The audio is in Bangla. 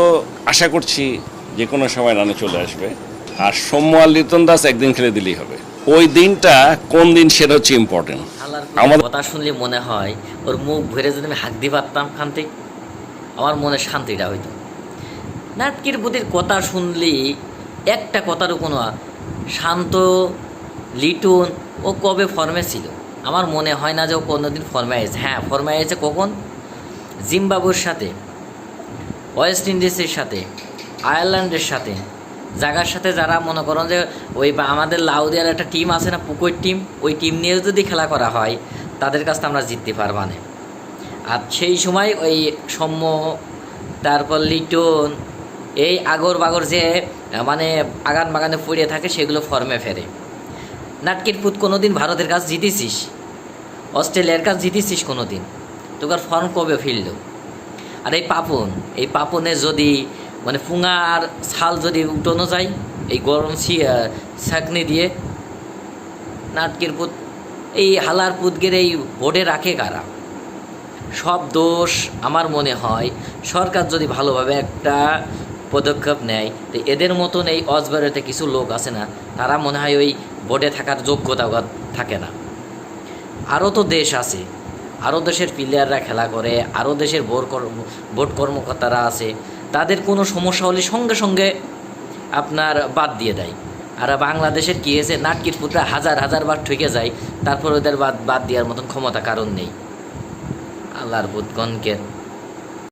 তো আশা করছি যে কোনো সময় রানে চলে আসবে। আর সৌম্য আর লিটন দাস একদিন খেলে দিলেই হবে। ওই দিনটা কোন দিন সেটা হচ্ছে ইম্পর্টেন্ট আমাদের- কথা শুনলে মনে হয় ওর মুখ ভরে যদি আমি হাঁক দিয়ে পারতাম খানতে আমার মনে শান্তিটা হইতো। নাটকির বুদ্ধির কথা শুনলি একটা কথারও কোনো শান্ত লিটন ও কবে ফর্মে ছিল? আমার মনে হয় না যে ও কোনোদিন ফর্মে এসেছে। হ্যাঁ ফর্মে এসেছে কখন? জিম্বাবুর সাথে। ওয়েস্ট ইন্ডিজের সাথে, আয়ারল্যান্ডের সাথে। জায়গার সাথে যারা মনে করেন যে ওই বা আমাদের লাউদিয়ার একটা টিম আছে না, পুকুর টিম, ওই টিম নিয়ে যদি খেলা করা হয়, তাদের কাছে আমরা জিততে পারবা না। আর সেই সময় ওই সৌম্য, তারপর লিটন, এই আগর বাগর যে মানে আগান বাগানে পড়ে থাকে, সেগুলো ফর্মে ফেরে। নাটকির ফুট কোনো দিন ভারতের কাছে জিতেছিস? অস্ট্রেলিয়ার কাছে জিতেছিস কোনো দিন তোকার ফর্ম কবে ফিরল? আর এই পাপন, এই পাপনে যদি মানে ফুঙা আর ছাল যদি উঠানো যায়, এই গরম ছাকনি দিয়ে নাটকের পুত, এই হালার পুতগের এই বোর্ডে রাখে কারা? সব দোষ আমার মনে হয় সরকার যদি ভালোভাবে একটা পদক্ষেপ নেয়, তো এদের মতন এই অজবারেতে কিছু লোক আছে না, তারা মনে হয় ওই বোর্ডে থাকার যোগ্যতা থাকে না। আরও তো দেশ আছে আরও দেশের প্লেয়াররা খেলা করে আরও দেশের বোর্ড বোর্ড কর্মকর্তারা আছে, তাদের কোনো সমস্যা হলে সঙ্গে সঙ্গে আপনার বাদ দিয়ে দেয়। আর বাংলাদেশের কী হয়েছে, নাটকির পুত্রা হাজার হাজার বার ঠকে যায়, তারপর ওদের বাদ বাদ দেওয়ার মতন ক্ষমতা কারণ নেই। আল্লাহর বুধগণকে